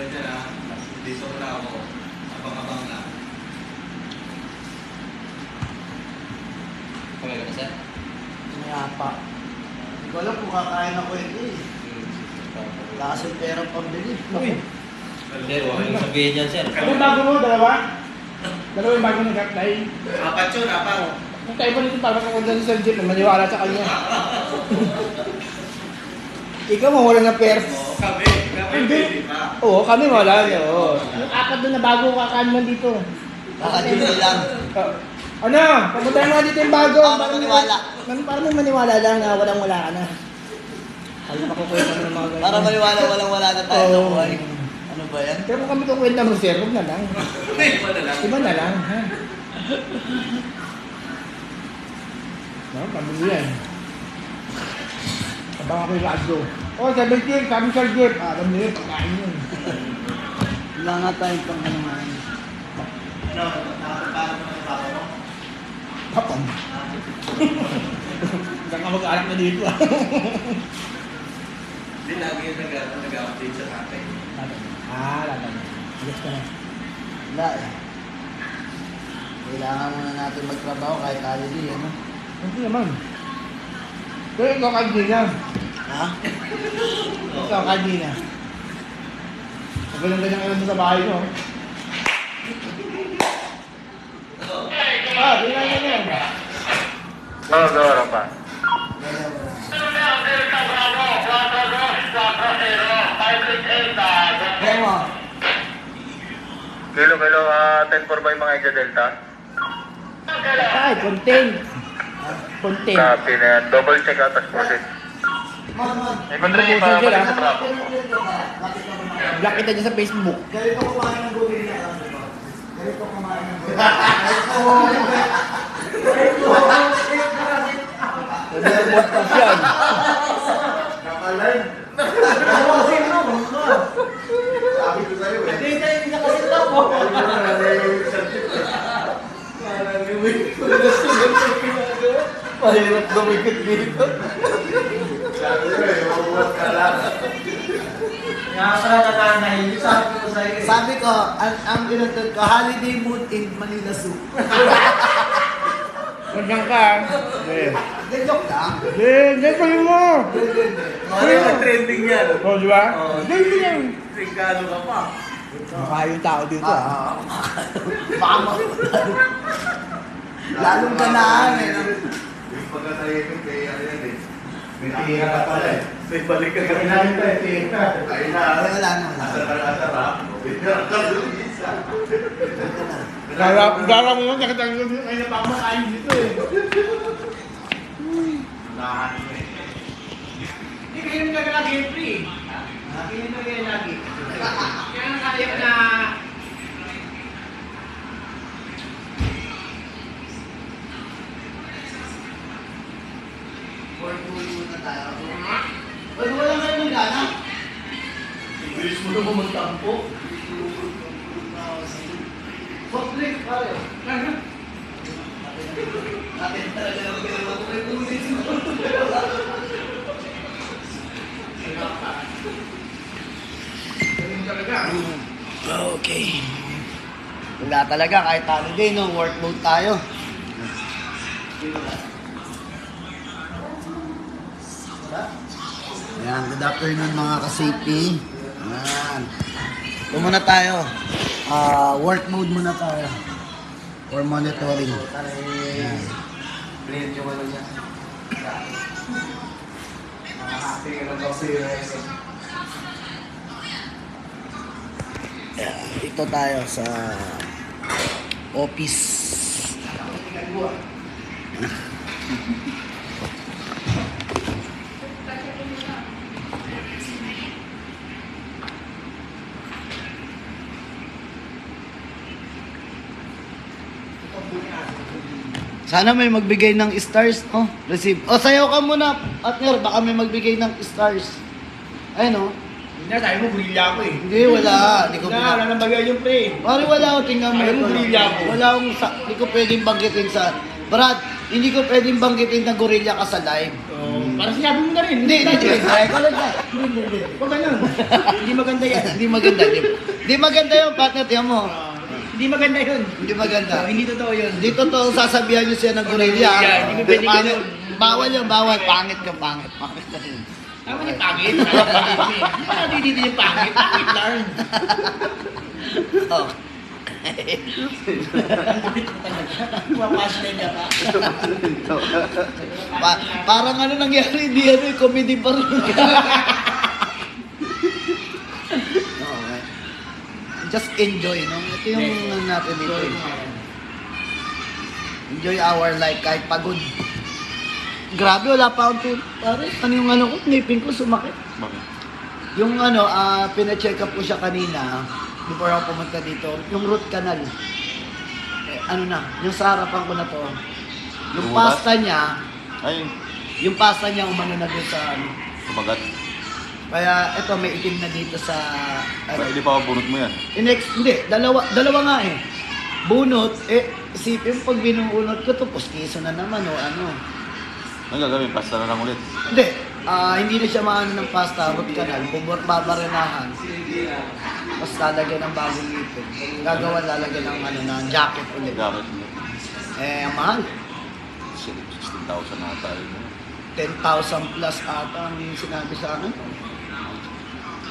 muna dyan ha. Dito muna ako. Abang-abang na. Okay ka na, sir? Kaya pa. Hindi ko alam kung kakain ako hindi. Wala kasi pera pambili. Uy, Hindi, huwag kang sabihin yan, sir. ano yung bago mo? Dalawa? Dalawa yung bago nag-apply? Apat yun, apat. Kung tayo pa nito, parang dyan sa Sir Jeep, maniwala sa kanya. Ikaw mawala ng pera. Oo, kami. Kami, Hindi. Oo, kami wala. Oo. Yung apat doon na bago kakain man dito. Kakadili lang. Uh, ano? Papunta nga dito yung bago. Ah, maniwala. Man, para mo maniwala lang na walang wala ka na. Alam mo kukwenta mo ng mga ganyan. Para maliwala walang wala na tayo sa Oo. buhay. Ano ba yan? Pero kung kami kukwenta mo, sir, huwag na lang. May iba na lang. Iba na lang, ha? No, pabili Abang ako yung radyo. Oh, 17, kami Sir Jeff. Ah, alam niyo yun, pagkain yun. Wala nga tayong pang ano nga. Ano, nakapagpano mo ng papa mo? Kapam. Hanggang ka mag-alak na dito, ah. Hindi lagi yung nag- nag-update sa tatay. Ah, lala na. Yes ka na. Wala eh. Kailangan muna natin magtrabaho kahit holiday, ano? Hindi naman. Pero ikaw kanina. Ha? Ikaw kanina. Ganyan-ganyan ka lang sa bahay mo. Ah, ganyan ganyan. Oo, gawin pa. Kaya mo, Kilo, kilo, ah, 10 4 ba yung mga Eja Delta? Ay, content. Content. Copy na yan. Double check out as proceed. May bandri pa balik sa traffic. Block kita dyan sa Facebook. Ganito kumain ng gulay na alam mo. Ganito kumain ng gulay. Nag-report pa siya. Sabi ko sa'yo eh. Hindi tayo hindi kasi tapo. Mahirap dumikit dito. Sabi ko eh, mabuhat ka lang. Sabi ko, ang, ang inunod ko, holiday mood in Manila Zoo. Magyan ka. Hindi. Hindi, joke lang. Hindi, hindi ko yun mo. Ano yung trending yan? O, di ba? Oo. Hindi, hindi yan. Tingkado ka pa. Mukha yung tao dito. ah. Ah, baka ma- Lalong ganaan eh. Yung pagkatahimik kay ano yan eh. May tira ka pala eh. May balik ka Kailangan kanina. tayo, tira. Ay na. Wala, na, wala. Doon isa. Wala na. Dala, dala mo ko yun, ay napapakain dito eh. Unahan mo eh. Hindi kayo yung nagalagi yung free. Lagi yung nagalagi lagi. Kaya nakaliyak na... Work mood muna tayo. Wala wala kayo ng gana. Bilis mo naman magtampo. Soft drink, pare. Natin talaga lang ginawa ko kay Pulis. Ganun talaga. Okay. Wala talaga kahit holiday, no? Work mode tayo. Ayan, good afternoon mga ka-safety. Ayan. Ito muna tayo. Ah, work mode muna tayo. For monitoring. Ayan. Ayan, Ito tayo sa office. Sana may magbigay ng stars, no? Receive. O, sayaw ka muna, partner. Baka may magbigay ng stars. Ayun, no? Hindi na, sabi mo, gorilla ako eh. Hindi, wala. Hindi ko Wala, wala nang bagay yung pre. Pare, wala ako. Tingnan mo. Ayaw mo gorilla ako. Wala akong, sa- hindi ko pwedeng banggitin sa... Brad, hindi ko pwedeng banggitin na gorilla ka sa live. Oo. Parang sinabi mo na rin. Hindi, hindi, hindi. Ay, lang yan. Hindi. Huwag ganun. Hindi maganda yan. Hindi maganda. Hindi, hindi maganda yung partner. Tiyan mo. Ah, Hindi maganda yun. Hindi maganda. Ah, Hindi totoo yun. Hindi totoo sasabihan niyo siya ng gorilla. Yeah, hindi ko pwede Pangit. ganun. Bawal yung bawal. Pangit ka, pangit. Pangit ka rin. Tama ni pangit. Parang dito yung pangit. Pangit lang. Oh. Mapaslan niya pa. Pa parang ano nangyari, hindi ano, eh, comedy pa rin. okay. Just enjoy, no? Ito yung ano natin dito. Enjoy our life kahit pagod. Grabe, wala pa akong tulog. Pare, ano yung ano ko, ngipin ko sumakit. Bakit? Yung ano, ah pina-check up ko siya kanina, before ako pumunta dito, yung root canal. Eh, ano na, yung sa harapan ko na to. Yung Lumubat? pasta niya, Ay, yung pasta niya umano na doon sa ano. kumagat. Kaya ito may itim na dito sa ano. Hindi pa ako bunot mo yan? Inex, hindi, dalawa, dalawa nga eh. Bunot, eh, isipin pag binuunot ko to, pustiso na naman o ano. Ano gagawin? Pasta na lang ulit. Hindi, ah hindi na siya maano ng pasta, root canal, bubor, babarinahan. Tapos lalagyan ng bagong ngipin. Gagawa lalagyan ng ano, ng jacket ulit. Gamit. Eh, ang mahal. Shit, 16,000 na tayo. 10,000 plus ata ang sinabi sa akin.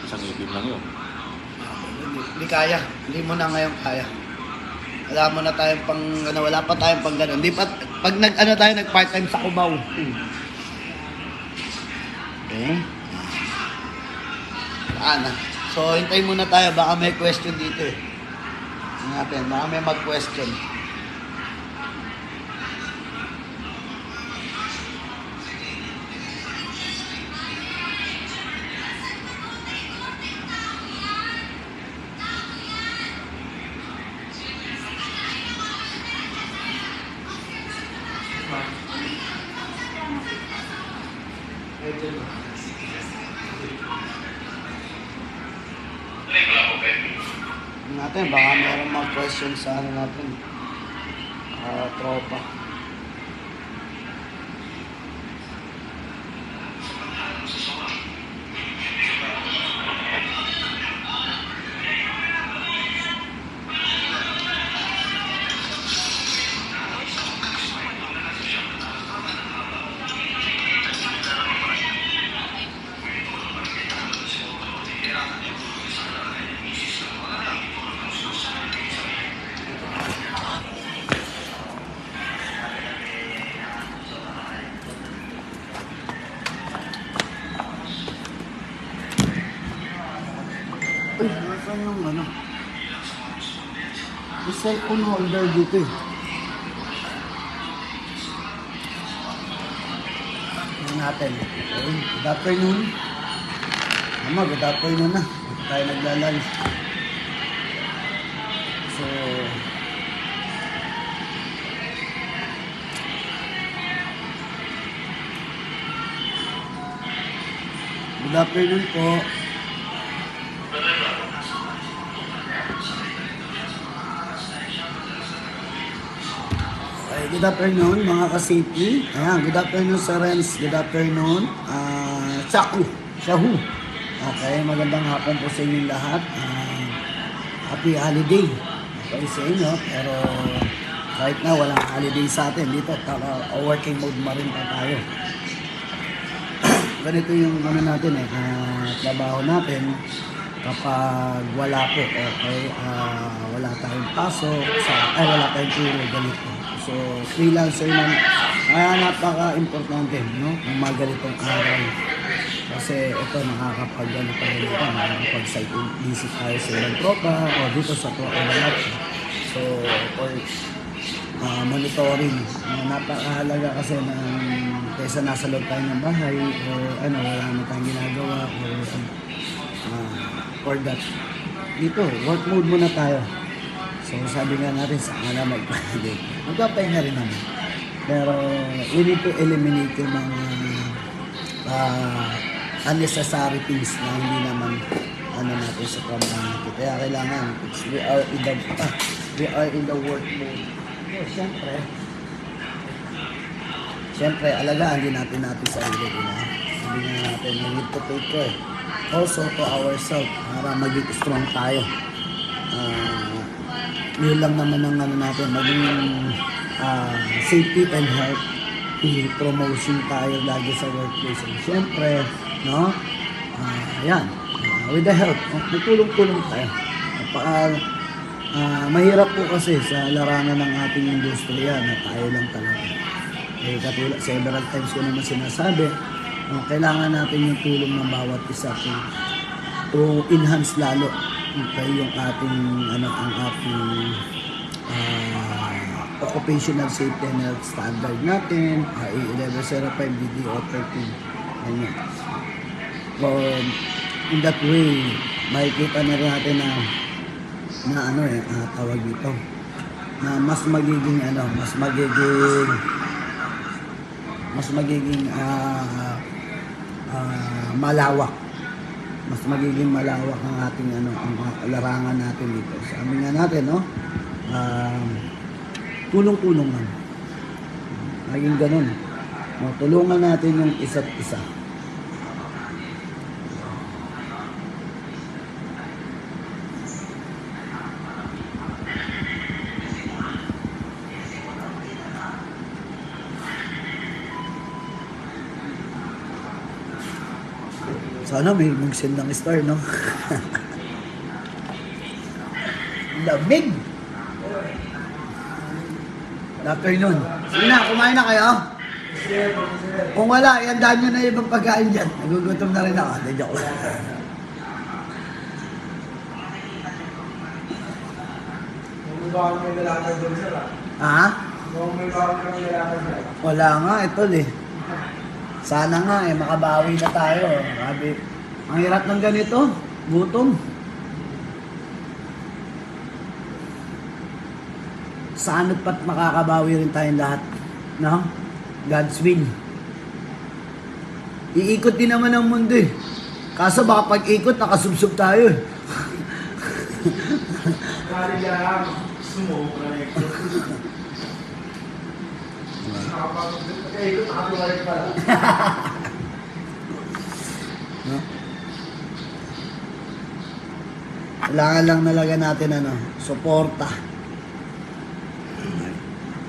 Isang ipin lang yun. Hindi, hindi kaya. Hindi mo na ngayon kaya. Wala mo na tayong pang, ano, wala pa tayong pang gano'n. Hindi pa, pag nag, ano tayo, nag part-time sa Cubao. Okay. Saan na? So, hintayin muna tayo. Baka may question dito eh. Tingnan natin, baka may mag-question. Natin, baka meron mag-question sa ano natin. Ah, tropa. Nasaan yung ano? Yung cellphone holder dito eh. Tingnan natin. Okay, good afternoon. Mama, good afternoon na. Dito tayo naglalunch. So, good afternoon po. Good afternoon mga ka-city. Ayan, good afternoon Sir Renz. Good afternoon. Ah, Chaku. Shahu. Okay, magandang hapon po sa inyong lahat. Ah, happy holiday. Okay sa inyo, pero kahit na walang holiday sa atin dito, tara, working mode ma rin pa tayo. Ganito yung ano natin eh, ah, trabaho natin kapag wala po, okay, ah, wala tayong pasok, sa, ay wala tayong turo, ganito. So, freelancer na, kaya napaka-importante, no? Ang mga ganitong araw. Kasi ito, nakakapag, ano pa rin ito, nakakapag-site visit tayo sa ilang tropa o dito sa tropa lahat. So, for ah, monitoring. Uh, napakahalaga kasi na kaysa nasa loob tayo ng bahay o ano, wala naman tayong ginagawa o uh, for that. Dito, work mode muna tayo. So sabi nga natin sa kanila magpahinga. Magpapahinga rin naman. Pero we need to eliminate yung mga uh, unnecessary things na hindi naman ano natin sa trabaho natin. Kaya kailangan, we are in the, ah, we are in the work mode. So, siyempre, siyempre, alagaan din natin natin sarili. Diba? sabi nga natin, we need to take care. Also to ourselves, para maging strong tayo. Ah, yun lang naman ang ano natin, maging ah, safety and health i-promotion tayo lagi sa workplace. And syempre, no? Ah, yan. Ah, with the help, magtulong-tulong tayo. Napaka, ah, mahirap po kasi sa larangan ng ating industriya na tayo lang talaga. Eh, katulad, several times ko naman sinasabi, ah, kailangan natin yung tulong ng bawat isa to, to enhance lalo okay, yung ating, ano, ang ating ah, occupational safety and health standard natin, IE 1105, DDO 13, ganyan. Um, in that way, makikita na natin na na ano eh, ah, tawag dito, na mas magiging ano, mas magiging mas magiging ah, ah, malawak mas magiging malawak ang ating ano ang larangan natin dito. Sabi nga natin no, um, tulong-tulong lang. Laging ganun. No, tulungan natin yung isa't isa. Sana may mag-send ng star, no? Lamig! Good afternoon. Sige na, kumain na kayo. Kung wala, iandaan nyo na ibang pagkain dyan. Nagugutom na rin ako. Hindi, joke lang. Ah? Ha? Wala nga, ito eh. Sana nga eh, makabawi na tayo. Sabi, ang hirap ng ganito. Gutom. Sana pat makakabawi rin tayong lahat. No? God's will. Iikot din naman ang mundo eh. Kaso baka pag-ikot, nakasubsob tayo eh. Kali lang, sumo, correct. Nakapag-ikot, nakapag-ikot pala. No? Kailangan lang nalaga natin ano, suporta.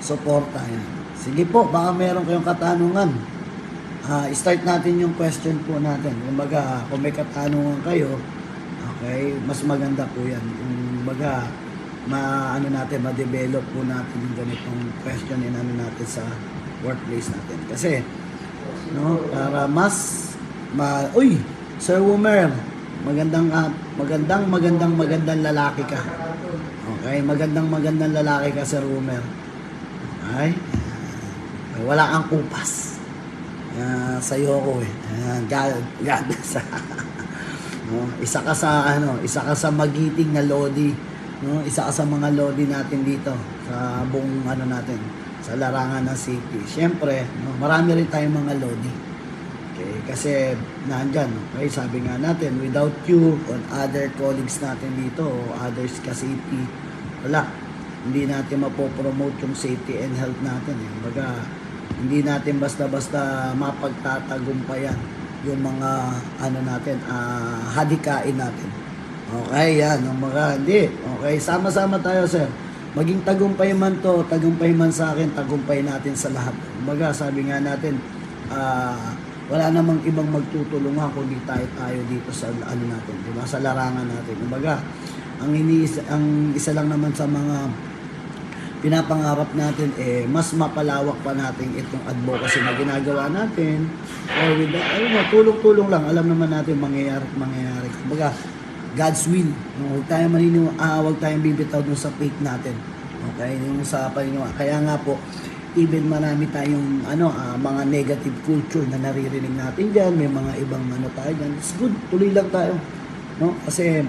Suporta yan. Sige po, baka meron kayong katanungan. Ah, start natin yung question po natin. Kumbaga, kung may katanungan kayo, okay, mas maganda po yan. Kumbaga, ma ano natin, ma-develop po natin yung ganitong question in ano natin sa workplace natin. Kasi, no, para mas ma Uy, Sir Wumer, magandang ah, magandang magandang magandang lalaki ka. Okay, magandang magandang lalaki ka Sir Wumer. Okay? Ah, wala kang kupas. Uh, sa'yo ako eh. Uh, God, God no? Isa ka sa ano, isa ka sa magiting na lodi, no? Isa ka sa mga lodi natin dito sa buong ano natin, sa larangan ng city. Siyempre, no, marami rin tayong mga lodi. Okay, kasi nandyan, okay, sabi nga natin, without you or other colleagues natin dito o others ka safety, wala. Hindi natin mapopromote yung safety and health natin. Eh. Baga, hindi natin basta-basta mapagtatagumpayan yung mga ano natin, ah, hadikain natin. Okay, yan, yung mga, hindi. Okay, sama-sama tayo, sir. Maging tagumpay man to, tagumpay man sa akin, tagumpay natin sa lahat. Kumbaga, sabi nga natin, ah, wala namang ibang magtutulungan kundi tayo tayo dito sa ano natin, di ba? Sa larangan natin. Kumbaga, ang iniisa, ang isa lang naman sa mga pinapangarap natin eh mas mapalawak pa natin itong advocacy na ginagawa natin or with that, ayun tulong-tulong lang alam naman natin mangyayari mangyayari kumbaga God's will. No, huwag tayong maniniwa ah, huwag tayong bibitaw dun sa faith natin. Okay yung sa paniniwa kaya nga po even marami tayong ano ah, mga negative culture na naririnig natin diyan may mga ibang ano tayo diyan it's good tuloy lang tayo. No? Kasi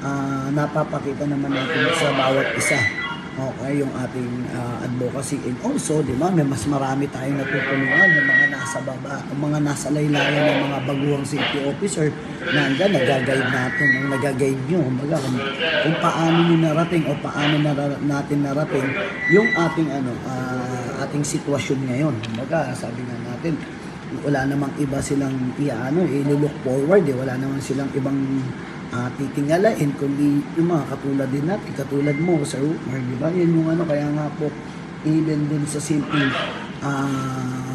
ah, napapakita naman natin sa bawat isa okay yung ating ah, advocacy and also di ba may mas marami tayong natutulungan yung mga nasa baba mga nasa laylayan ng mga baguhang city officer na andyan nagaguide natin ang nagaguide nyo kumbaga kung, kung paano nyo narating o paano nara- natin narating yung ating ano ah, ating sitwasyon ngayon kumbaga sabi nga natin wala namang iba silang iano, i-look forward eh. Wala namang silang ibang uh, titingalain kundi yung mga katulad din natin, katulad mo, Sir Umar, di ba? Yan yung ano, kaya nga po, even din sa simple, ah,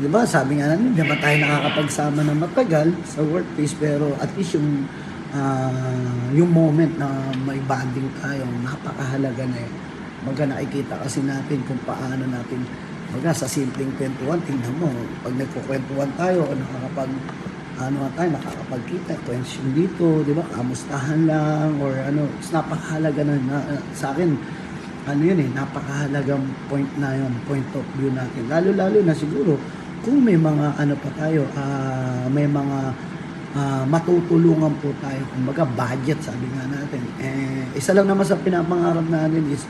di ba, sabi nga natin, di ba tayo nakakapagsama na matagal sa workplace, pero at least yung, ah, yung moment na may bonding tayo, napakahalaga na yun. Baga nakikita kasi natin kung paano natin, baga sa simpleng kwentuhan, tingnan mo, pag nagkukwentuhan tayo, nakakapag, ano tayo, nakakapagkita, question dito, di ba, kamustahan lang, or ano, it's napakahalaga na, na sa akin, ano yun eh, napakahalagang point na yun, point of view natin. Lalo-lalo na siguro, kung may mga ano pa tayo, ah, may mga ah, matutulungan po tayo, kumbaga budget, sabi nga natin. Eh, isa lang naman sa pinapangarap natin is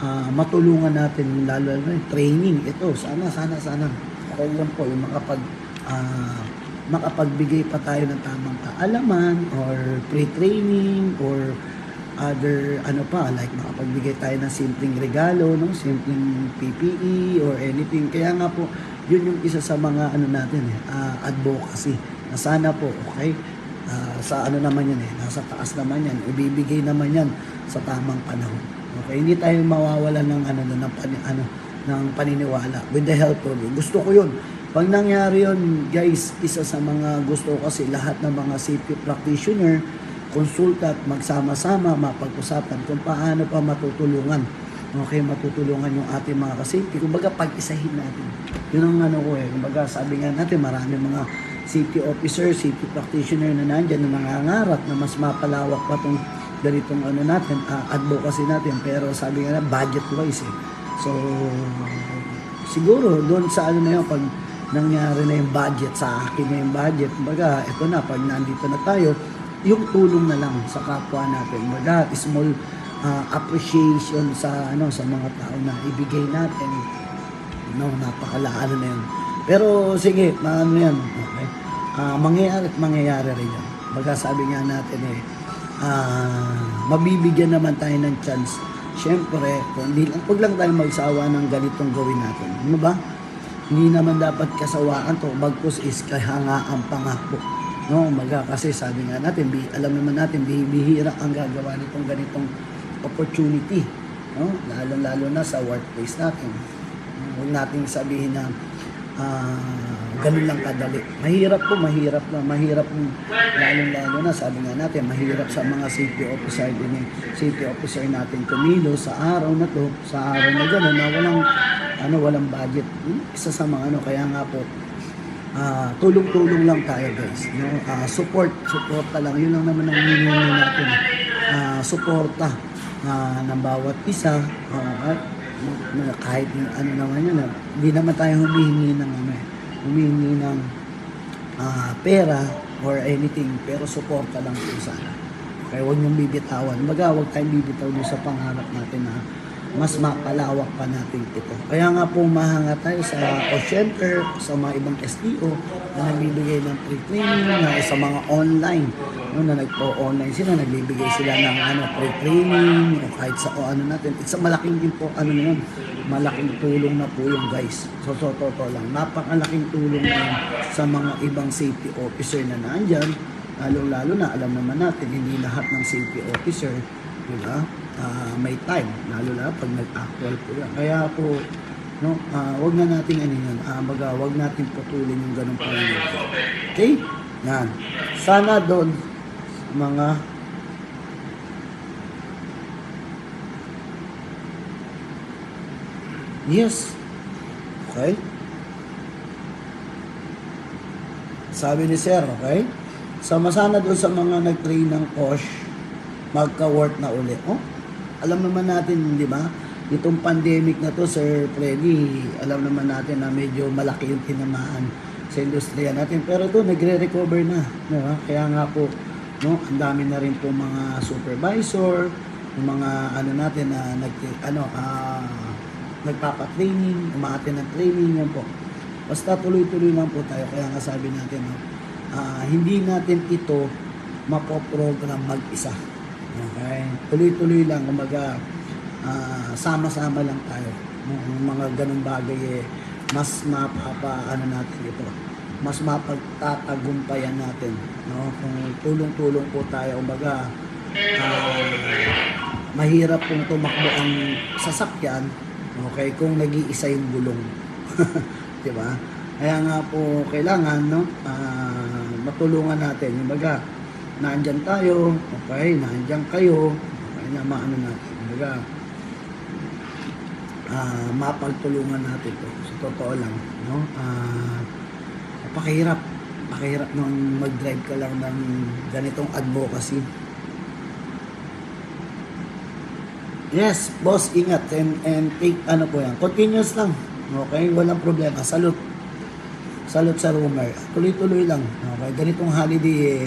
ah, matulungan natin, lalo na training. Ito, sana, sana, sana. Okay lang po, yung makapag, ah, makapagbigay pa tayo ng tamang kaalaman or pre-training or other ano pa like makapagbigay tayo ng simpleng regalo no? Simpleng PPE or anything. Kaya nga po yun yung isa sa mga ano natin eh ah, advocacy na sana po okay? Ah, sa ano naman yan eh nasa taas naman yan ibibigay naman yan sa tamang panahon. Okay hindi tayo mawawalan ng ano ng pan- ano ng paniniwala. With the help of you gusto ko yun pag nangyari yun guys isa sa mga gusto ko kasi lahat ng mga safety practitioner konsulta at magsama-sama, mapag-usapan kung paano pa matutulungan. Okay, matutulungan yung ating mga kasafety. Kumbaga, pag-isahin natin. Yun ang ano ko eh. Kumbaga, sabi nga natin, marami mga safety officer, safety practitioner na nandyan na nangangarap na mas mapalawak pa tong ganitong ano natin, ah, advocacy natin. Pero sabi nga na, budget-wise eh. So, siguro, doon sa ano na yun, pag nangyari na yung budget, sa akin na yung budget, kumbaga, ito na, pag nandito na tayo, yung tulong na lang sa kapwa natin. Baga, small ah, appreciation sa ano sa mga tao na ibigay natin. No, napakalaano na yun. Pero sige, ano yan, okay. Ah, mangyayari at mangyayari rin yan. Baga sabi nga natin eh, ah, mabibigyan naman tayo ng chance. Siyempre, kung hindi lang, huwag lang tayo magsawa ng ganitong gawin natin. Ano ba? Hindi naman dapat kasawaan to, bagkus is kahangaan pangako. No, maga kasi sabi nga natin, bi, alam naman natin, bi- bihira ang gagawa nitong ganitong opportunity. No? Lalo-lalo na sa workplace natin. Huwag nating sabihin na ah, ganun lang kadali. Mahirap po, mahirap na, mahirap lalo-lalo na, sabi nga natin, mahirap sa mga safety officer din eh, safety officer natin kumilo sa araw na to, sa araw na gano'n, na walang, ano, walang budget. Isa sa mga ano, kaya nga po, ah, tulong-tulong lang tayo guys. No? Ah, support, suporta lang. Yun lang naman ang hinihingi natin. Ah, suporta ah, ng bawat isa. ah, at kahit ano naman yun, hindi naman tayo humihingi ng ano eh, humihingi ng ah, pera or anything, pero suporta lang po sana. Kaya huwag niyong bibitawan. Baga, huwag tayong bibitaw doon sa pangarap natin na mas mapalawak pa natin ito. Kaya nga po mahanga tayo sa call center, sa mga ibang STO na nagbibigay ng free training, na sa mga online, no, na nagpo-online sila, nagbibigay sila ng ano, free training, o kahit sa o ano natin. It's a malaking din po, ano na yun, malaking tulong na po yung guys. So, so, totoo lang, napakalaking tulong na sa mga ibang safety officer na nandyan, lalo-lalo na, alam naman natin, hindi lahat ng safety officer, di ba, ah, may time, lalo na pag nag-actual po yan. Kaya po, no, ah, wag na nating ano yun, ah, baga, wag nating putulin yung ganung pangyayari. Okay? Yan. Sana doon, mga Yes. Okay? Sabi ni Sir, okay? Sama sana doon sa mga nag-train ng coach, magka-work na uli. Oh, alam naman natin, di ba? Itong pandemic na to, Sir Freddy, alam naman natin na medyo malaki yung tinamaan sa industriya natin. Pero doon, nagre-recover na. Di ba? Kaya nga po, no, ang dami na rin po mga supervisor, yung mga ano natin na nag, ano, ah, nagpapa-training, umaatin ng training, yan po. Basta tuloy-tuloy lang po tayo. Kaya nga sabi natin, no, ah, hindi natin ito mapoprogram mag-isa. Okay? Tuloy-tuloy lang, kumbaga, ah, sama-sama lang tayo. Yung mga ganung bagay eh, mas mapapa, ano natin ito, mas mapagtatagumpayan natin. No? Kung tulong-tulong po tayo, kumbaga, ah, mahirap pong tumakbo ang sasakyan, okay, kung nag-iisa yung gulong. Di ba? Kaya nga po, kailangan, no, ah, matulungan natin. Kumbaga, naandyan tayo, okay, naandyan kayo, okay, na maano natin. Kumbaga, ah, mapagtulungan natin to. Sa totoo lang, no? Ah, napakahirap. Napakahirap nung mag-drive ka lang ng ganitong advocacy. Yes, boss, ingat and, and take ano po yan. Continuous lang. Okay, walang problema. Salute. Salute sa rumor. Tuloy-tuloy lang. Okay, ganitong holiday eh,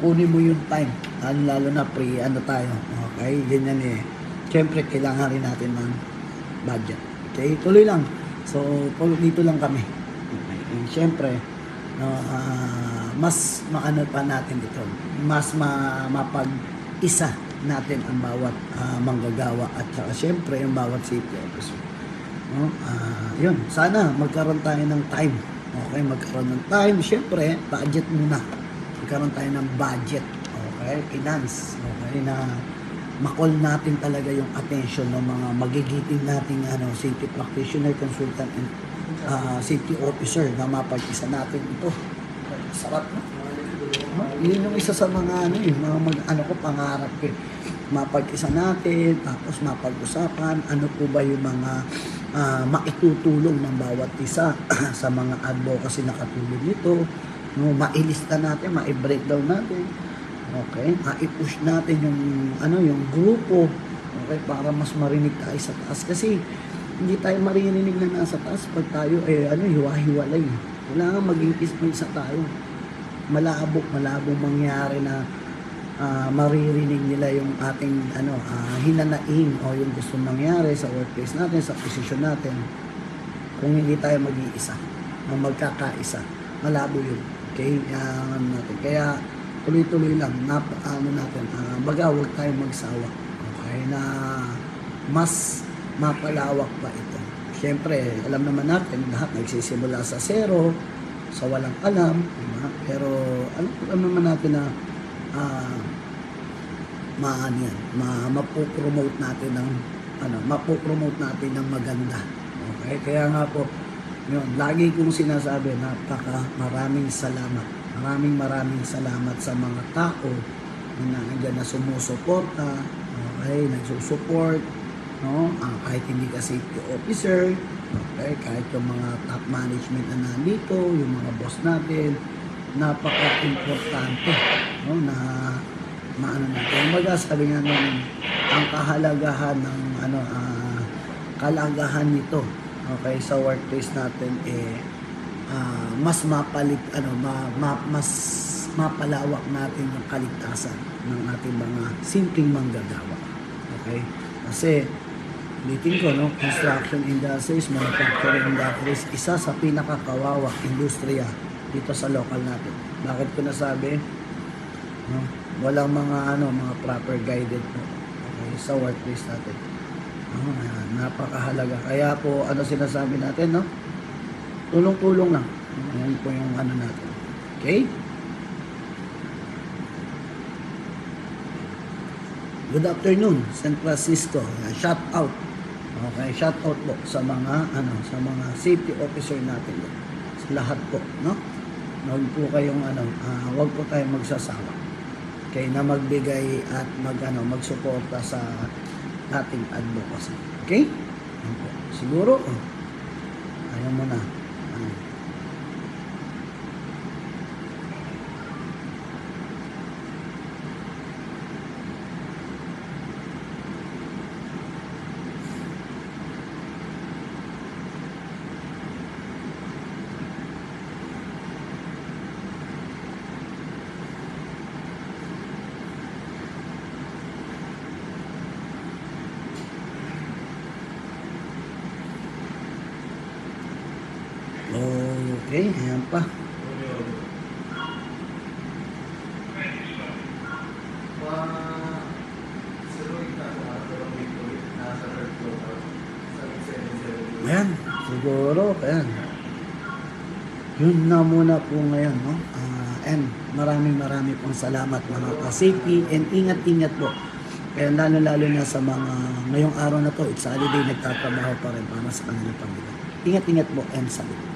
kunin mo yung time. Lalo, lalo na pre, ano tayo. Okay, ganyan eh. Siyempre, kailangan rin natin ng budget. Okay, tuloy lang. So, dito lang kami. Okay, and siyempre, no, ah, mas maano pa natin ito. Mas ma, mapag-isa natin ang bawat ah, manggagawa at saka siyempre yung bawat safety officer. No? Ah, yun, sana magkaroon tayo ng time. Okay, magkaroon ng time. Siyempre, budget muna. Magkaroon tayo ng budget. Okay, finance. Okay, na makol natin talaga yung attention ng mga magigiting nating ano, safety practitioner, consultant, and ah, safety officer na mapag-isa natin ito. Sarap, no? No? Yun yung isa sa mga ano eh, mga mag, ano ko pangarap ko eh. Mapag-isa natin, tapos mapag-usapan, ano po ba yung mga ah, maitutulong ng bawat isa sa mga advocacy na katulad nito. No, mailista natin, ma-breakdown natin. Okay, ma-push natin yung ano yung grupo. Okay, para mas marinig tayo sa taas kasi hindi tayo maririnig na nasa taas pag tayo eh ano hiwa-hiwalay. Kailangan maging isa tayo malabo, malabong mangyari na ah, maririnig nila yung ating ano ah, hinanaing o yung gusto mangyari sa workplace natin, sa posisyon natin. Kung hindi tayo mag-iisa, o magkakaisa, malabo yun. Okay? Yan natin. Kaya tuloy-tuloy lang, nap, ano natin, ah, baga huwag tayong magsawa. Okay? Na mas mapalawak pa ito. Siyempre, alam naman natin, lahat nagsisimula sa zero, sa walang alam? Pero alam, naman natin na ah maano yan, ma, mapopromote natin ng ano, mapopromote natin ng maganda. Okay? Kaya nga po, yun, lagi kong sinasabi, napaka maraming salamat. Maraming maraming salamat sa mga tao na nandiyan na sumusuporta, okay, nagsusupport, no? Ah, kahit hindi ka safety officer, okay, kahit yung mga top management na nandito, yung mga boss natin, napaka-importante, no, na maano natin. Kumbaga, sabi nga nung ang kahalagahan ng ano, ah, kalagahan nito, okay, sa workplace natin, eh, ah, mas mapalit, ano, ma, ma- mas mapalawak natin yung kaligtasan ng ating mga simpleng manggagawa. Okay? Kasi, ulitin ko, no, construction industries, manufacturing industries, isa sa pinakakawawak industriya dito sa local natin. Bakit ko nasabi? No? Walang mga ano, mga proper guided po. Okay, sa workplace natin. No, ayan, napakahalaga. Kaya po, ano sinasabi natin, no? Tulong-tulong lang. Ayan po yung ano natin. Okay? Good afternoon, San Francisco. Shout out. Okay, shout out po sa mga ano, sa mga safety officer natin. Sa lahat po, no? Huwag po kayong ano, ah, huwag po tayong magsasawa. Okay, na magbigay at mag ano, magsuporta sa ating advocacy. Okay? Siguro, ayaw mo na. Ano. Okay, ayan pa. Ah, si Roy na sa dalawang dito, nasa third floor, sa 770. Ayan, siguro, ayan. Yun na muna po ngayon, no? Ah, and maraming maraming pong salamat mga ka-safety and ingat-ingat po. Kaya lalo-lalo na sa mga ngayong araw na to, it's holiday, nagtatrabaho pa rin para sa kanilang pamilya. Ingat-ingat po and salut.